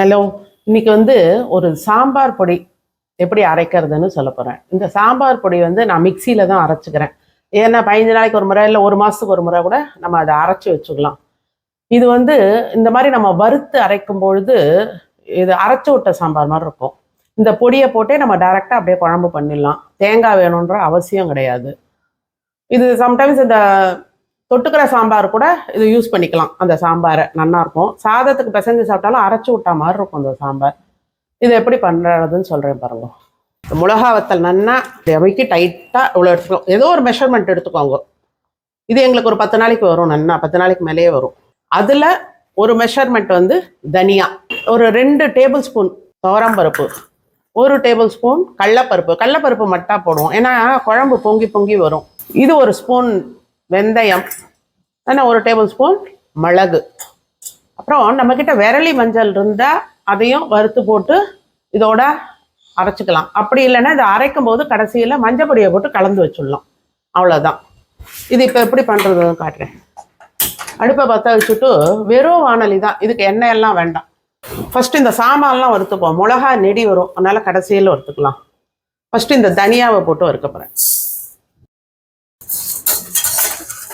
Hello இன்னைக்கு வந்து ஒரு சாம்பார் பொடி எப்படி அரைக்கிறதுன்னு சொல்ல போகிறேன் இந்த சாம்பார் பொடி வந்து நான் மிக்சியில் தான் அரைச்சிக்கிறேன். ஏன்னா பதினஞ்சு நாளைக்கு ஒரு முறை இல்லை ஒரு மாதத்துக்கு ஒரு முறை கூட நம்ம அதை அரைச்சி வச்சுக்கலாம். இது வந்து இந்த மாதிரி நம்ம வறுத்து அரைக்கும் பொழுது இது அரைச்சி விட்ட சாம்பார் மாதிரி இருக்கும். இந்த பொடியை போட்டே நம்ம டைரெக்டாக அப்படியே குழம்பு பண்ணிடலாம். தேங்காய் வேணுன்ற அவசியம் கிடையாது. இது சம்டைம்ஸ் இந்த தொட்டுக்கிற சாம்பார் கூட இது யூஸ் பண்ணிக்கலாம். அந்த சாம்பாரை நல்லா இருக்கும். சாதத்துக்கு பிசைஞ்சு சாப்பிட்டாலும் அரைச்சி விட்டா மாதிரி இருக்கும் அந்த சாம்பார். இது எப்படி பண்ணுறதுன்னு சொல்கிறேன் பாருங்க. மிளகா வத்தல் நன்னா அமைக்கி டைட்டாக இவ்வளோ எடுத்துக்கணும் ஏதோ ஒரு மெஷர்மெண்ட் எடுத்துக்கோங்க. இது எங்களுக்கு ஒரு பத்து நாளைக்கு வரும் நன்னா பத்து நாளைக்கு மேலேயே வரும். அதில் ஒரு மெஷர்மெண்ட் வந்து தனியா. ஒரு ரெண்டு டேபிள் ஸ்பூன் துவரம்பருப்பு ஒரு டேபிள் ஸ்பூன் கடலப்பருப்பு. கடலப்பருப்பு மட்டும் போடுவோம். ஏன்னா குழம்பு பொங்கி பொங்கி வரும். இது ஒரு ஸ்பூன் வெந்தயம் ஏன்னா ஒரு டேபிள் ஸ்பூன் மிளகு. அப்புறம் நம்மக்கிட்ட விரலி மஞ்சள் இருந்தால் அதையும் வறுத்து போட்டு இதோட அரைச்சிக்கலாம். அப்படி இல்லைன்னா இதை அரைக்கும் போது கடைசியில் மஞ்சள் பொடியை போட்டு கலந்து வச்சுடலாம். அவ்வளோதான் இது இப்போ எப்படி பண்ணுறதுன்னு காட்டுறேன். அடுப்பை பற்ற வச்சுட்டு வெறும் வானலி தான். இதுக்கு எண்ணெய் எல்லாம் வேண்டாம். ஃபஸ்ட்டு இந்த சாமான்லாம் வறுத்துப்போம் மிளகா நெடி வரும். அதனால் கடைசியில் வறுத்துக்கலாம். ஃபஸ்ட்டு இந்த தனியாவை போட்டு வறுக்க போகிறேன்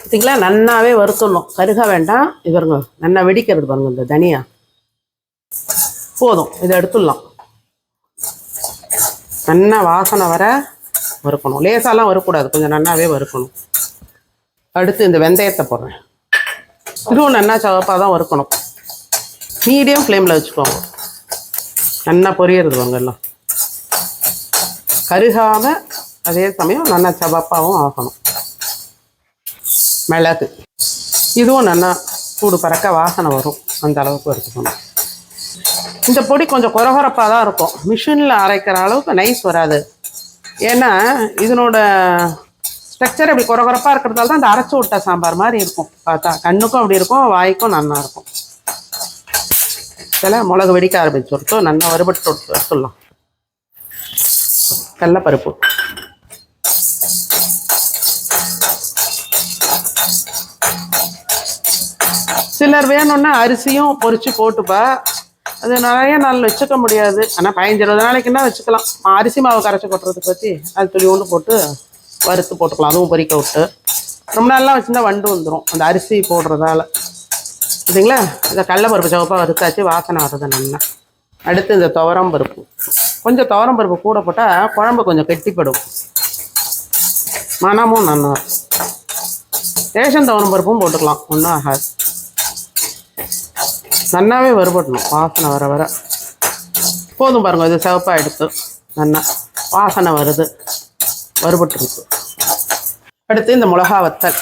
பார்த்தீங்களா நன்னாவே வறுத்துடணும். கருக வேண்டாம். இது நல்லா வெடிக்கிறது பாருங்க இந்த தனியா. போதும். இதை எடுத்துடலாம். நல்லா வாசனை வர வறுக்கணும். லேசாலாம் வரக்கூடாது. கொஞ்சம் நல்லாவே வறுக்கணும். அடுத்து இந்த வெந்தயத்தை போடுறேன். இதுவும் நல்லா சவப்பாக தான் வறுக்கணும். மீடியம் ஃப்ளேமில் வச்சுக்கோங்க. நல்லா பொரியறது வாங்க எல்லாம். அதே சமயம் நல்லா சவப்பாகவும் ஆகணும். மிளகு. இதுவும் நல்லா சூடு பறக்க வாசனை வரும். அந்த அளவுக்கு வறுத்துக்கணும் இந்த பொடி கொஞ்சம் குறகுறப்பாக தான் இருக்கும். மிஷினில் அரைக்கிற அளவுக்கு நைஸ் வராது. ஏன்னா இதனோட ஸ்ட்ரக்சர் அப்படி குறகுறப்பாக இருக்கிறதால தான் இந்த அரைச்சி விட்ட சாம்பார் மாதிரி இருக்கும். பார்த்தா கண்ணுக்கும் அப்படி இருக்கும் வாய்க்கும் நல்லா இருக்கும். சில மிளகு வெடிக்க ஆரம்பிச்சுருத்தோம் நல்லா வறுபட்டு சொல்லலாம் கடலப்பருப்பு. சிலர் வேணும்னா அரிசியும் பொறிச்சு போட்டுப்பா. அது நிறைய நாள் வச்சுக்க முடியாது. ஆனால் பதினஞ்சு இருபது நாளைக்குன்னா வச்சுக்கலாம். அரிசி மாவு கரைச்சி கொட்டுறதை பற்றி அது துளி ஒன்று போட்டு வறுத்து போட்டுக்கலாம். அதுவும் பொறிக்க விட்டு. ரொம்ப நாள்லாம் வச்சுருந்தா வண்டு வந்துடும் அந்த அரிசி போடுறதால. சரிங்களா? இந்த கடலப்பருப்பு சிவப்பாக வறுத்தாச்சு வாசனை வர்றது நல்லா அடுத்து இந்த துவரம் பருப்பு. கொஞ்சம் துவரம் பருப்பு கூட போட்டால் குழம்பு கொஞ்சம் கெட்டிப்படும். மனமும் நல்லா ரேஷன் துவரம் பருப்பும் போட்டுக்கலாம். ஒன்றும் ஆகாது. நன்னாவே வறுபடணும். வாசனை வர வர. போதும் பாருங்க இது சிவப்பாக எடுத்து நல்லா வாசனை வருது. வறுபட்டுருக்கு. அடுத்து இந்த மிளகா வத்தல்.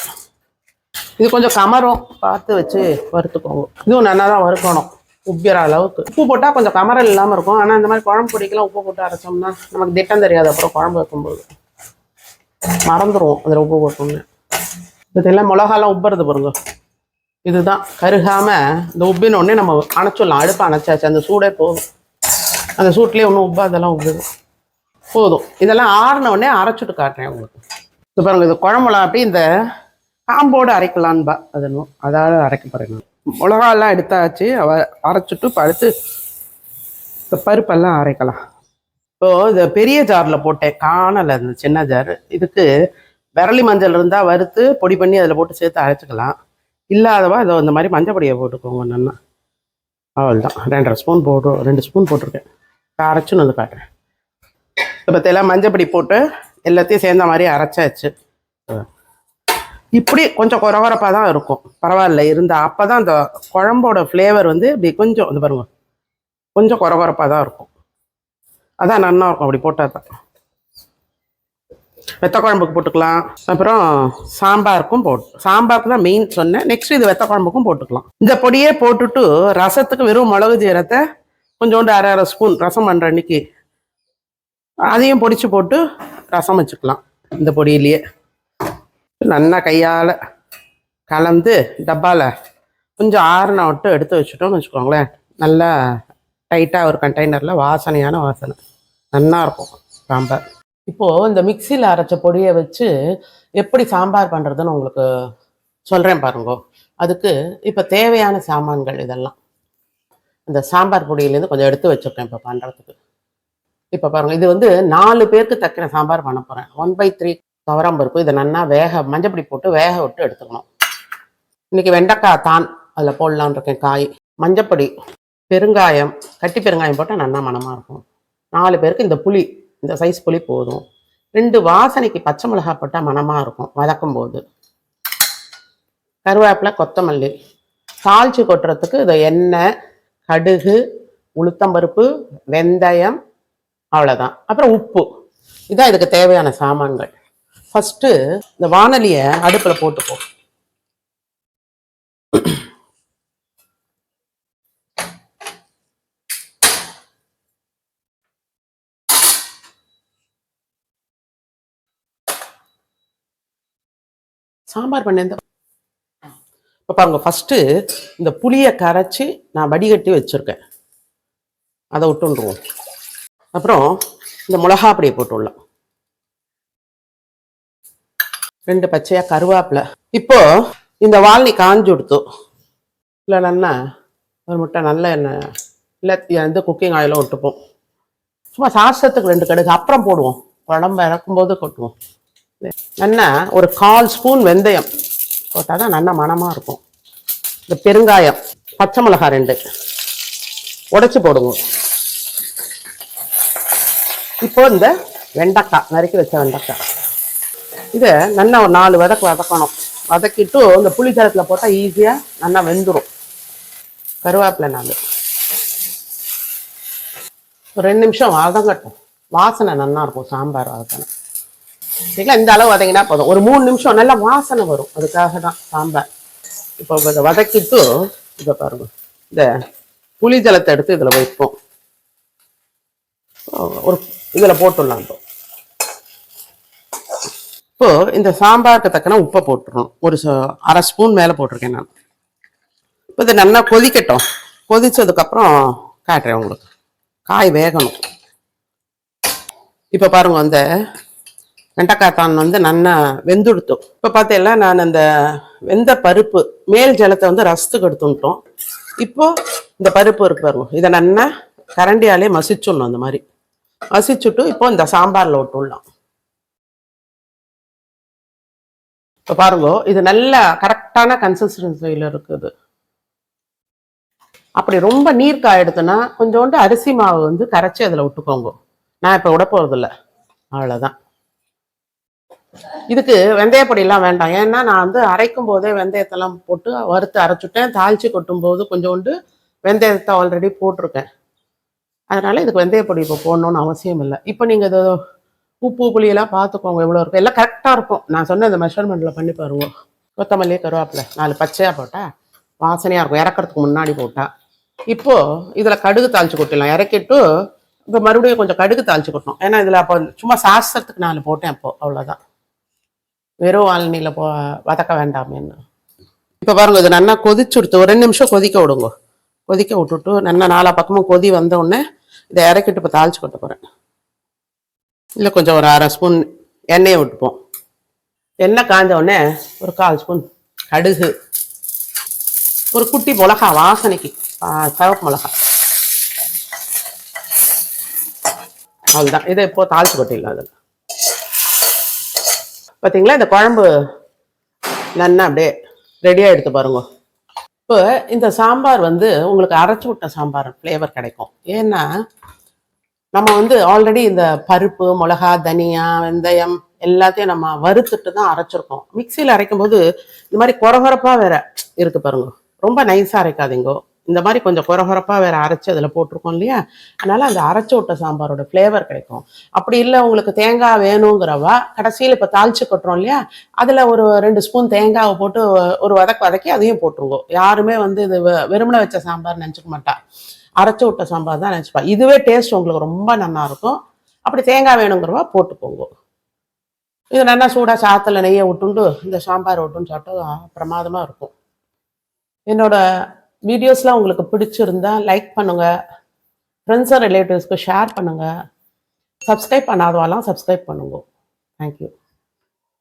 இது கொஞ்சம் கமரும் பார்த்து வச்சு வறுத்துக்கோங்க. இதுவும் நல்லா தான் வறுக்கணும். உப்பிற அளவுக்கு. உப்பு போட்டால் கொஞ்சம் கமரல் இல்லாமல் இருக்கும். ஆனால் இந்த மாதிரி குழம்பு பொடிக்கெல்லாம் உப்பு போட்டு அரைச்சோம்னா நமக்கு திட்டம் தெரியாது. அப்புறம் குழம்பு வைக்கும்போது. மறந்துடுவோம் அதில் உப்பு போட்டோம்னு. இதெல்லாம் மிளகாலாம் உப்புறது பாருங்க. இதுதான். கருகாமல் இந்த உப்பின உடனே நம்ம அணைச்சிடலாம் அடுப்பு அணைச்சாச்சு. அந்த சூடே போதும். அந்த சூட்லேயே ஒன்றும் உப்பு அதெல்லாம் உப்புது போதும். இதெல்லாம் ஆறின உடனே அரைச்சிட்டு காட்டுறேன் உங்களுக்கு. இது பாருங்கள் இது குழம்புலாம் அப்படி இந்த காம்போடு அரைக்கலான்பா. அது அதாவது அரைக்க பாருங்க மிளகாலாம் எடுத்தாச்சு. அவ அரைச்சிட்டு இப்ப அடுத்து இந்த பருப்பெல்லாம் அரைக்கலாம். இப்போது இந்த பெரிய ஜாரில் போட்டேன். காணலை இந்த சின்ன ஜார். இதுக்கு விரலி மஞ்சள் இருந்தால் வறுத்து பொடி பண்ணி அதில் போட்டு சேர்த்து அரைச்சிக்கலாம். இல்லாதவா இதோ இந்த மாதிரி மஞ்சள் பொடியை போட்டுக்கோங்க நல்லா அவ்வளோதான் ரெண்டரை ஸ்பூன் போட்டு ரெண்டு ஸ்பூன் போட்டிருக்கேன். அரைச்சுன்னு வந்து காட்டுறேன். இப்போ எல்லாம் மஞ்சப்பொடி போட்டு எல்லாத்தையும் சேர்ந்த மாதிரி அரைச்சாச்சு. இப்படி கொஞ்சம் குறகுறப்பாக தான் இருக்கும். பரவாயில்ல இருந்தால் அப்போ தான் அந்த குழம்போட ஃப்ளேவர் வந்து இப்படி கொஞ்சம் இது பாருங்க. கொஞ்சம் குறகுறப்பாக தான் இருக்கும். அதான் நல்லா இருக்கும் அப்படி போட்டால் தான். வெத்த குழம்புக்கு போட்டுக்கலாம். அப்புறம் சாம்பாருக்கும் போட்டு சாம்பாருக்கு தான் மெயின் சொன்னேன். நெக்ஸ்ட் இது வெத்த குழம்புக்கும் போட்டுக்கலாம். இந்த பொடியே போட்டுட்டு ரசத்துக்கு வெறும் மிளகு ஜீரத்தை கொஞ்சோண்டு அரை அரை ஸ்பூன் ரசம் பண்ணுற அன்னைக்கு அதையும் பொடிச்சு போட்டு ரசம் வச்சுக்கலாம். இந்த பொடியிலேயே. நல்லா கையால் கலந்து டப்பாவில் கொஞ்சம் ஆறுன விட்டு எடுத்து வச்சுட்டோம்னு வச்சுக்கோங்களேன். நல்லா டைட்டாக ஒரு கண்டெய்னரில் வாசனையான வாசனை. நல்லா இருக்கும் சாம்பார். இப்போது இந்த மிக்சியில் அரைச்ச பொடியை வச்சு எப்படி சாம்பார் பண்ணுறதுன்னு உங்களுக்கு சொல்கிறேன் பாருங்க. அதுக்கு இப்போ தேவையான சாமான்கள் இதெல்லாம். இந்த சாம்பார் பொடியிலேருந்து கொஞ்சம் எடுத்து வச்சுருக்கேன் இப்போ பண்ணுறதுக்கு இப்போ பாருங்கள் இது வந்து நாலு பேருக்கு தக்கின சாம்பார் பண்ண போகிறேன் ஒன் பை த்ரீ துவரம்பருப்பு இதை நல்லா வேக மஞ்சப்பொடி போட்டு வேக விட்டு எடுத்துக்கணும். இன்றைக்கி வெண்டைக்காய் தான் அதில் போடலான்னு இருக்கேன் காய். மஞ்சப்பொடி பெருங்காயம் கட்டி பெருங்காயம் போட்டால் நல்லா மணமாக இருக்கும். நாலு பேருக்கு இந்த புளி இந்த சைஸ் புளி போதும். ரெண்டு வாசனைக்கு பச்சை மிளகாய் போட்டால் மனமாக இருக்கும் வதக்கும் போது கருவேப்பிலை கொத்தமல்லி. தாளிச்சு கொட்டுறதுக்கு இதை எண்ணெய் கடுகு உளுத்தம்பருப்பு வெந்தயம் அவ்வளோதான் அப்புறம் உப்பு. இதான் இதுக்கு தேவையான சாமான்கள். ஃபஸ்ட்டு இந்த வானொலியை அடுப்பில் போட்டுப்போம். சாம்பார் பண்ண இந்த இப்போ பாருங்க ஃபஸ்ட்டு இந்த புளியை கரைச்சி நான் வடிகட்டி வச்சுருக்கேன். அதை விட்டுருவோம். அப்புறம் இந்த மிளகா அப்படியே போட்டுடலாம். ரெண்டு பச்சையாக கருவேப்பிலை. இப்போ இந்த வால்னி காஞ்சு கொடுத்து இல்லைன்னா ஒரு முட்டை நல்ல எண்ணெய் இல்லை வந்து குக்கிங் ஆயிலும் விட்டுப்போம். சும்மா சாஸ்திரத்துக்கு ரெண்டு கடுகு அப்புறம் போடுவோம். குழம்பு இறக்கும்போது கொட்டுவோம். நல்லா ஒரு கால் ஸ்பூன் வெந்தயம் போட்டால் தான் நல்ல மனமாக இருக்கும். இந்த பெருங்காயம் பச்சை மிளகாய் ரெண்டு உடச்சி போடுங்க. இப்போ இந்த வெண்டைக்காய் நறுக்கி வச்ச வெண்டைக்காய். இதை நல்லா ஒரு நாலு வதக்கு வதக்கணும். வதக்கிட்டு இந்த புளி போட்டால் ஈஸியாக நல்லா வெந்துடும் கருவேப்பிலை நாலு. ஒரு ரெண்டு நிமிஷம் வதங்கட்டும். வாசனை நல்லா இருக்கும் சாம்பார் வதக்கணும். சரிங்களா? இந்த அளவு வதங்கினா போதும். ஒரு மூணு நிமிஷம் நல்லா வாசனை வரும். அதுக்காக தான் சாம்பார். இப்போ இதை வதக்கிட்டு இதை பாருங்க. இந்த புளி ஜலத்தை எடுத்து இதில் வைப்போம். ஒரு இதில் போட்டுடலாம் இப்போ. இப்போ இந்த சாம்பாருக்கு தக்கன உப்பை போட்டுடணும். ஒரு அரை ஸ்பூன் மேலே போட்டிருக்கேன் நான். இப்போ இது நல்லா கொதிக்கட்டும். கொதித்ததுக்கப்புறம் காட்டுறேன் உங்களுக்கு. காய் வேகணும். இப்போ பாருங்க அந்த வெண்டைக்காய் தான் வந்து நல்லா வெந்துடுத்தும். இப்போ பார்த்தீங்களா நான் அந்த வெந்த பருப்பு மேல் ஜலத்தை வந்து ரசத்துக்கு எடுத்துட்டோம். இப்போ இந்த பருப்பு இருக்கு பாருங்க இதை நல்லா கரண்டியாலே மசிச்சிடணும் அந்த மாதிரி. மசிச்சுட்டு இப்போ இந்த சாம்பாரில் விட்டுடலாம். இப்போ பாருங்க இது நல்ல கரெக்டான கன்சிஸ்டன்சியில் இருக்குது. அப்படி ரொம்ப நீர் காயெடுத்துன்னா கொஞ்சோண்டு அரிசி மாவு வந்து கரைச்சி அதில் விட்டுக்கோங்க. நான் இப்போ விட போகிறதில்ல அவ்வளோதான் இதுக்கு வெந்தயப்பொடியெல்லாம் வேண்டாம். ஏன்னா நான் வந்து அரைக்கும் போதே வெந்தயத்தெல்லாம் போட்டு வறுத்து அரைச்சுட்டேன். தாளித்து கொட்டும் போது கொஞ்சோண்டு வெந்தயத்தை ஆல்ரெடி போட்டிருக்கேன். அதனால இதுக்கு வெந்தயப்பொடி இப்போ போடணும்னு அவசியம் இல்லை. இப்போ நீங்கள் இது உப்பு புளியெல்லாம் பார்த்துக்கோங்க எவ்வளோ இருக்கும் எல்லாம் கரெக்டாக இருக்கும். நான் சொன்ன இந்த மெஷர்மெண்ட்டில் பண்ணி பாருங்க. கொத்தமல்லி கருவேப்பிலை நாலு பச்சையாக போட்டால் வாசனையாக இருக்கும். இறக்கறதுக்கு முன்னாடி போட்டால் இப்போ இதில் கடுகு தாளித்து கொட்டிடலாம். இறக்கிட்டு இப்போ மறுபடியும் கொஞ்சம் கடுகு தாளித்து கொட்டணும். ஏன்னா இதில் அப்போ சும்மா சாஸ்திரத்துக்கு நாலு போட்டேன் அப்போ அவ்வளோதான் வெறும் ஆழ்நில போ வதக்க வேண்டாமேன்னு இப்போ பாருங்க இது நல்லா கொதிச்சுடுத்து ஒரு ரெண்டு நிமிஷம் கொதிக்க விடுங்க. கொதிக்க விட்டுட்டு நல்லா நாலா பக்கமும் கொதி வந்த உடனே இதை இறக்கிட்டு இப்போ தாளிச்சு கொட்ட போகிறேன் இல்லை கொஞ்சம் ஒரு அரை ஸ்பூன் எண்ணெயை விட்டுப்போம். எண்ணெய் காஞ்ச உடனே ஒரு கால் ஸ்பூன் கடுகு. ஒரு குட்டி மிளகா வாசனைக்கு ஆ, சிவப்பு மிளகா. அவ்வளோதான் இதை இப்போ தாளிச்சு கொட்டிடலாம் அதில். பார்த்தீங்களா இந்த குழம்பு நல்லா அப்படியே ரெடியாக எடுத்து பாருங்க. இப்போ இந்த சாம்பார் வந்து உங்களுக்கு அரைச்சி விட்ட சாம்பார் ஃப்ளேவர் கிடைக்கும். ஏன்னா நம்ம வந்து ஆல்ரெடி இந்த பருப்பு மிளகா தனியா வெந்தயம் எல்லாத்தையும் நம்ம வறுத்துட்டு தான் அரைச்சிருக்கோம். மிக்சியில் அரைக்கும் போது இந்த மாதிரி குறகுறப்பாக வேற இருக்கு பாருங்க. ரொம்ப நைஸாக அரைக்காதீங்கோ. இந்த மாதிரி கொஞ்சம் கொரகொரப்பாக வேற அரைச்சி அதில் போட்டிருக்கோம் இல்லையா? அதனால அந்த அரைச்சி விட்ட சாம்பாரோட ஃப்ளேவர் கிடைக்கும். அப்படி இல்லை உங்களுக்கு தேங்காய் வேணுங்கிறவா கடைசியில் இப்போ தாளிச்சு கொட்டுறோம் இல்லையா? அதில் ஒரு ரெண்டு ஸ்பூன் தேங்காவை போட்டு ஒரு வதக்கு வதக்கி அதையும் போட்டுருவோம் யாருமே வந்து இது வெறுமனை வச்ச சாம்பார் நினச்சிக்க மாட்டா. அரைச்சி விட்ட சாம்பார் தான் நினச்சிப்பா. இதுவே டேஸ்ட் உங்களுக்கு ரொம்ப நல்லா இருக்கும். அப்படி தேங்காய் வேணுங்கிறவா போட்டுக்கோங்க. இது நல்லா சூடாக சாத்தில் நெய்யை விட்டுண்டு இந்த சாம்பார் விட்டுன்னு சாப்பிட்டா பிரமாதமாக இருக்கும். என்னோட வீடியோஸ்லாம் உங்களுக்கு பிடிச்சிருந்தா லைக் பண்ணுங்கள் ஃப்ரெண்ட்ஸ் அண்ட் ரிலேட்டிவ்ஸ்க்கு ஷேர் பண்ணுங்கள் சப்ஸ்கிரைப் பண்ணாதவாலாம் சப்ஸ்கிரைப் பண்ணுங்க. Thank you